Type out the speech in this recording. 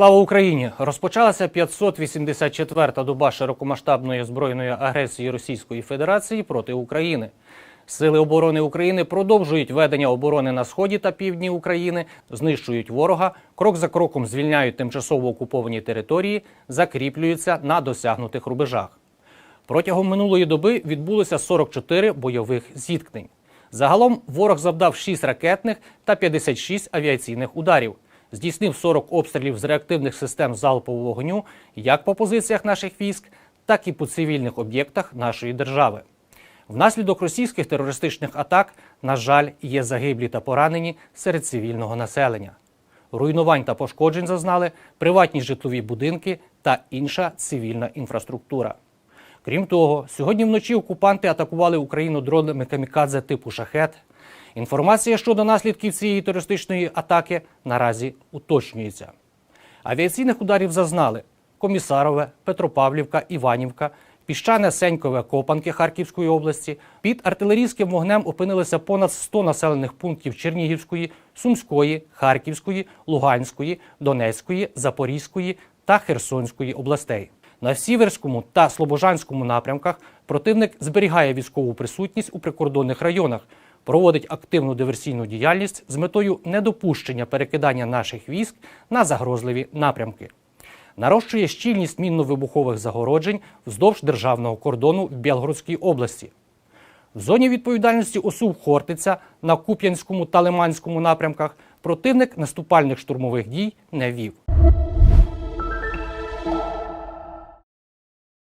Слава Україні! Розпочалася 584-та доба широкомасштабної збройної агресії Російської Федерації проти України. Сили оборони України продовжують ведення оборони на сході та півдні України, знищують ворога, крок за кроком звільняють тимчасово окуповані території, закріплюються на досягнутих рубежах. Протягом минулої доби відбулося 44 бойових зіткнень. Загалом ворог завдав 6 ракетних та 56 авіаційних ударів, здійснив 40 обстрілів з реактивних систем залпового вогню як по позиціях наших військ, так і по цивільних об'єктах нашої держави. Внаслідок російських терористичних атак, на жаль, є загиблі та поранені серед цивільного населення. Руйнувань та пошкоджень зазнали приватні житлові будинки та інша цивільна інфраструктура. Крім того, сьогодні вночі окупанти атакували Україну дронами камікадзе типу шахет. Інформація щодо наслідків цієї терористичної атаки наразі уточнюється. Авіаційних ударів зазнали Комісарове, Петропавлівка, Іванівка, Піщане, Сенькове, Копанки Харківської області. Під артилерійським вогнем опинилися понад 100 населених пунктів Чернігівської, Сумської, Харківської, Луганської, Донецької, Запорізької та Херсонської областей. На Сіверському та Слобожанському напрямках противник зберігає військову присутність у прикордонних районах, проводить активну диверсійну діяльність з метою недопущення перекидання наших військ на загрозливі напрямки. Нарощує щільність мінно-вибухових загороджень вздовж державного кордону в Білгородській області. В зоні відповідальності ОСУ Хортиця на Куп'янському та Лиманському напрямках противник наступальних штурмових дій не вів.